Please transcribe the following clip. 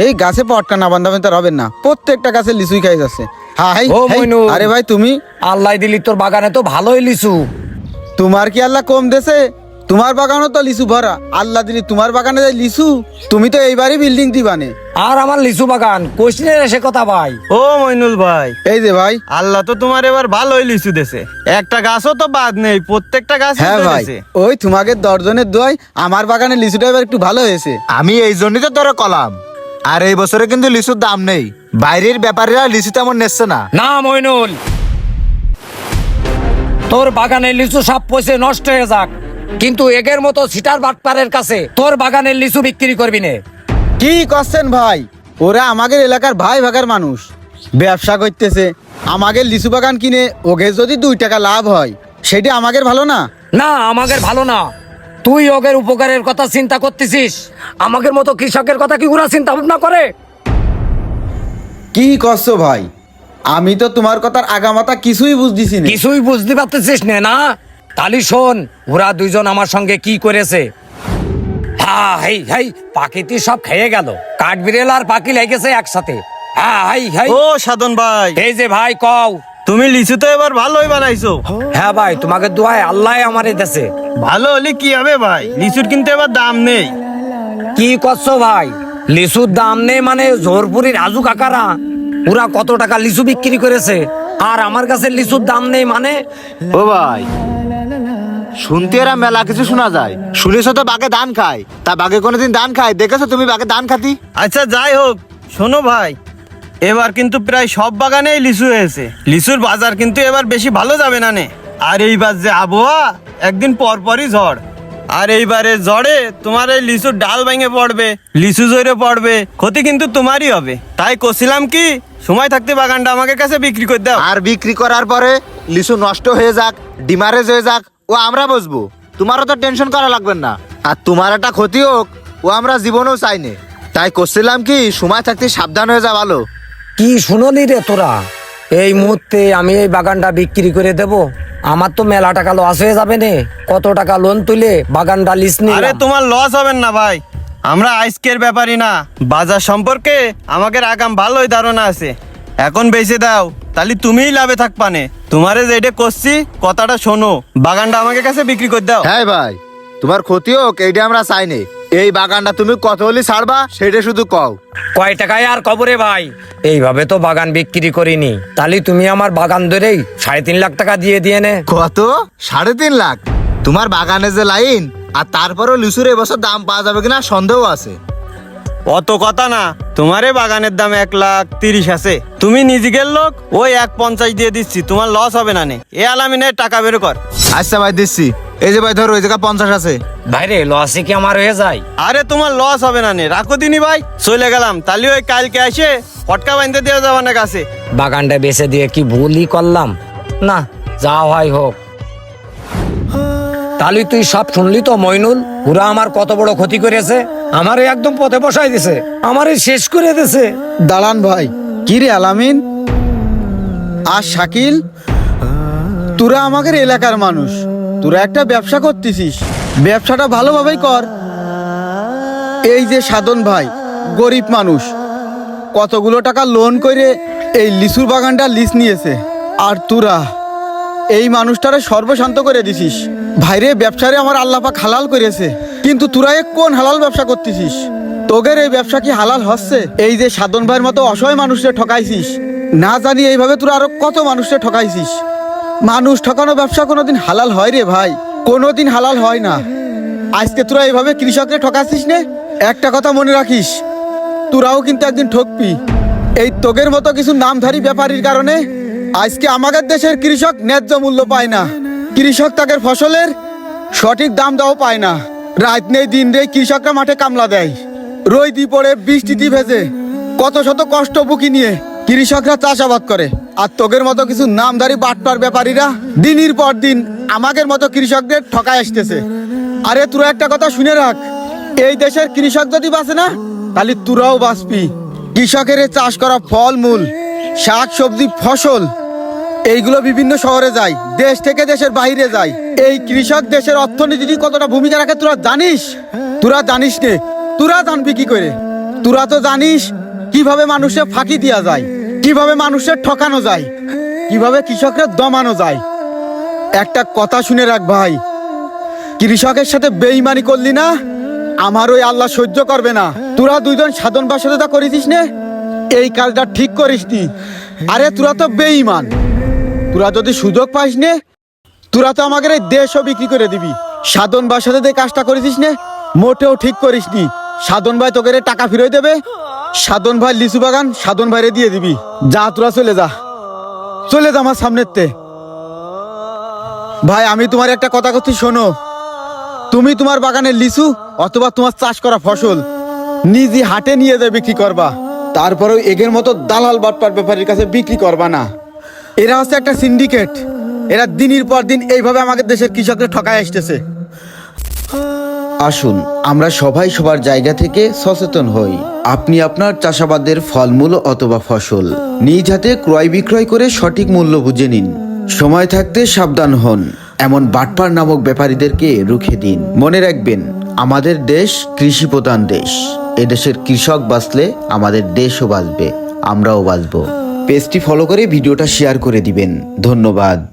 এই গাছে পটকা না বান্ধাবেন তার হবেন না। প্রত্যেকটা গাছে লিচুই খাই যাচ্ছে হাই ও হাই, মইনুল। আরে ভাই তুমি? আল্লাহ দিলি তোর বাগানে তো ভালোই লিচু। তোমার কি আল্লাহ কম দেছে? তোমার বাগানও তো লিচু ভরা। আল্লাহ দিলি তোমার বাগানে যাই লিচু তুমি তো এইবারই বিল্ডিং দিবানে। আর আমার লিচু বাগান কোশ্চিনের এসে কথা ভাই। ও মইনুল ভাই। এই যে ভাই। আল্লাহ তো তোমার এবার ভালোই লিচু দেছে। একটা গাছও তো বাদ নেই প্রত্যেকটা গাছ হ্যাঁ ভাই। ওই তোমাকে দর্জনের দোয়াই আমার বাগানে লিচুটা এবার একটু ভালো হয়েছে। আমি এই জন্যই তো তোরা কলাম। আর এই বছরে কিন্তু লিচুর দাম নেই। বাইরের ব্যাপারীরা লিচু তেমন নেচ্ছে না। না মইনুল। তোর বাগানে লিচু সব পয়সে নষ্ট হয়ে যাক। কিন্তু এগের মতো সিটার বাটপারের কাছে তোর বাগানের লিচু বিক্রি করবি নে। কি করছেন ভাই? ওরা আমাদের এলাকার ভাই ভাগার মানুষ। ব্যবসা করতেছে। আমাদের লিচু বাগান কিনে ওকে যদি দুই টাকা লাভ হয় সেটা আমাদের ভালো না? না আমাদের ভালো না। তুই ওগের উপকারের কথা চিন্তা করতেছিস? আমাদের মতো কৃষকের কথা কি ওরা চিন্তা ভাবনা করে? কি করছ ভাই? আমি তো তোমার কথার আগামাতা কিছুই বুঝতেছি না। কিছুই বুঝতে পারতেছিস না না? তালি শোন ওরা দুইজন আমার সঙ্গে কি করেছে? হ্যাঁ হেই হেই পাখিটি সব খেয়ে গেল। কাঠবিড়েল আর পাখি লেগেছে একসাথে। হ্যাঁ হাই হাই। ও সাধন ভাই। এই যে ভাই কও। তুমি লিচু তো এবার ভালোই বানাইছো। হ্যাঁ ভাই তোমাকে দোয়ায় আল্লাহ আমারে দেশে ভালো হলে কি হবে ভাই? লিচুর কিন্তু এবার দাম নেই। কি করছ ভাই? লিচুর দাম নেই মানে জোরপুরির রাজু কাকারা ওরা কত টাকা লিচু বিক্রি করেছে? আর আমার কাছে লিচুর দাম নেই মানে? ও ভাই শুনতে এরা মেলা কিছু শোনা যায়। শুনেছো তো বাঘে ধান খায়? তা বাঘে কোনোদিন ধান খায়? দেখেছ তুমি বাঘে ধান খাতি? আচ্ছা যাই হোক শোনো ভাই এবার কিন্তু প্রায় সব বাগানেই লিচু হয়েছে। লিচুর বাজার কিন্তু এবার বেশি ভালো যাবে না নে। আর এইবার যে আবহাওয়া, একদিন পরপরই ঝড়। আর এইবারে ঝড়ে তোমার এই লিচুর ডাল ভেঙে পড়বে, লিচু জড়ে পড়বে, ক্ষতি কিন্তু তোমারই হবে। তাই করছিলাম কি, সময় থাকতে বাগানটা আমাকে কাছে বিক্রি করে দাও। আর বিক্রি করার পরে লিচু নষ্ট হয়ে যাক, ডিমারেজ হয়ে যাক, ও আমরা বসবো। তোমারও তো টেনশন করা লাগবে না। আর তোমার একটা ক্ষতি হোক, ও আমরা জীবনেও চাইনি তাই করছিলাম কি, সময় থাকতে সাবধান হয়ে যা ভালো। কি শুনলি রে তোরা? এই মুহূর্তে আমি এই বাগানটা বিক্রি করে দেব। আমার তো মেলা টাকা লস হয়ে যাবে নে। কত টাকা লোন তুলে বাগানটা লিস আরে নিয়ে তোমার লস হবেন না ভাই। আমরা আজকের ব্যাপারই না। বাজার সম্পর্কে আমাদের আগাম ভালোই ধারণা আছে। এখন বেঁচে দাও তাহলে তুমিই লাভে থাকপানে তোমারে যেটা করছি কথাটা শোনো। বাগানটা আমাকে কাছে বিক্রি করে দাও। হ্যাঁ ভাই তোমার ক্ষতি হোক এইটা আমরা চাইনি এই বাগানটা তুমি কত হলে ছাড়বা সেটা শুধু কও। কয় টাকায় আর কবরে ভাই? এইভাবে তো বাগান বিক্রি করিনি। তাহলে তুমি আমার বাগান ধরেই সাড়ে তিন লাখ টাকা দিয়ে দিয়ে নে। কত? সাড়ে তিন লাখ? তোমার বাগানে যে লাইন আর তারপরেও লিচুর এবছর দাম পাওয়া যাবে কিনা সন্দেহ আছে। অত কথা না তোমারে বাগানের দাম এক লাখ তিরিশ আছে। তুমি নিজেদের লোক ওই এক পঞ্চাশ দিয়ে দিচ্ছি তোমার লস হবে না নে। এ আলামিনে টাকা বের কর। আচ্ছা ভাই দিচ্ছি। এই যে ভাই ধরো ওই জায়গা পঞ্চাশ আছে। ভাইরে লসে কি আমার হয়ে যায়? আরে তোমার লস হবে না নে রাখো দিনি ভাই চলে গেলাম। তাহলে ওই কালকে এসে ফটকা বাইন্দে দেওয়া যাবে না কাছে। বাগানটা বেচে দিয়ে কি ভুলই করলাম? না যা হয় হোক। তাহলে তুই সব শুনলি তো মইনুল? ওরা আমার কত বড় ক্ষতি করেছে। আমারে একদম পথে বসাই দিছে। আমারে শেষ করে দিছে। দালান ভাই কি রে আলামিন? আর শাকিল? তোরা আমাদের এলাকার মানুষ। তোরা একটা ব্যবসা করতেছিস। ব্যবসাটা ভালোভাবেই কর। এই যে সাধন ভাই, গরিব মানুষ, কতগুলো টাকা লোন করে এই লিচুর বাগানটা লিস নিয়েছে। আর তোরা, এই মানুষটারে সর্বশান্ত করে দিছিস। ভাইরে, ব্যবসারে আমার আল্লাপাক হালাল করেছে। কিন্তু তোরা কোন হালাল ব্যবসা করতেছিস? তোদের এই ব্যবসা কি হালাল হচ্ছে? এই যে সাধন ভাইয়ের মতো অসহায় মানুষকে ঠকাইছিস। না জানি এইভাবে তোরা আরও কত মানুষকে ঠকাইছিস। মানুষ ঠকানো ব্যবসা কোনোদিন হালাল হয় রে ভাই। কোনোদিন হালাল হয় না। আজকে তোরা এভাবে কৃষককে ঠকাছিস নে? একটা কথা মনে রাখিস, তোরাও কিন্তু একদিন ঠকবি। এই তোগের মতো কিছু নামধারী ব্যাপারীর কারণে আজকে আমাদের দেশের কৃষক ন্যায্য মূল্য পায় না। কৃষক তাদের ফসলের সঠিক দাম দাও পায় না। রাত নেই, দিন নেই কৃষকরা মাঠে কামলা দেয়। রই দি পড়ে, বৃষ্টি দি ভেজে। কত শত কষ্ট বুকি নিয়ে কৃষকরা চাষাবাদ করে। আর তোগের মতো কিছু নামধারী বাটপার ব্যাপারীরা দিনের পর দিন আমাদের মতো কৃষকদের ঠকায় আসতেছে। আরে, তোরা একটা কথা শুনে রাখ। এই দেশের কৃষক যদি বাঁচে না, তাহলে তোরাও বাঁচবি। কৃষকের চাষ করা ফল মূল শাক, সবজি, ফসল, এইগুলো বিভিন্ন শহরে যায়, দেশ থেকে দেশের বাইরে যায়। এই কৃষক দেশের অর্থনীতি কতটা ভূমিকা রাখে তোরা জানিস? তোরা জানিস নে তোরা জানবি কি করে? তোরা তো জানিস কীভাবে মানুষের ফাঁকি দেওয়া যায়। কীভাবে মানুষের ঠকানো যায়? কীভাবে কৃষকরা দমানো যায়? একটা কথা শুনে রাখ ভাই। কৃষকের সাথে বেইমানি করলি না? আমার ওই আল্লাহ সহ্য করবে না। তোরা দুইজন সাধন বাসদতা করেছিস নে? এই কাজটা ঠিক করিস নি। আরে তোরা তো বেইমান তোরা যদি সুযোগ পাস নে, তোরা তো আমাকে এই দেশও বিক্রি করে দিবি। সাধন বাসাতে কাজটা করেছিস নে? মোটেও ঠিক করিস নি। সাধন ভাই তোকে টাকা ফিরে দেবে। সাধন ভাই লিচু বাগান, সাধন ভাইরে দিয়ে দিবি। যা, তোরা চলে যা। চলে যা আমার সামনের তে। ভাই, আমি তোমার একটা কথা করছি শোনো। তুমি তোমার বাগানের লিচু অথবা তোমার চাষ করা ফসল নিজে হাটে নিয়ে যায় বিক্রি করবা? তারপরেও এগের মতো দালাল বাটপার ব্যাপারীর কাছে বিক্রি করবা না। এরা হচ্ছে একটা সিন্ডিকেট। এরা দিনের পর দিন এইভাবে আমাদের দেশের কৃষকদের ঠকায় আসতেছে। আসুন, আমরা সবাই সবার জায়গা থেকে সচেতন হই। আপনি আপনার চাষাবাদের ফলমূল অথবা ফসল নিজ হাতে ক্রয় বিক্রয় করে সঠিক মূল্য বুঝে নিন। সময় থাকতে সাবধান হন। এমন বাটপার নামক ব্যাপারীদেরকে রুখে দিন। মনে রাখবেন, আমাদের দেশ কৃষি প্রধান দেশ। এদেশের কৃষক বাঁচলে আমাদের দেশও বাঁচবে, আমরাও বাঁচব। পেজটি ফলো করে ভিডিওটা শেয়ার করে দিবেন। ধন্যবাদ।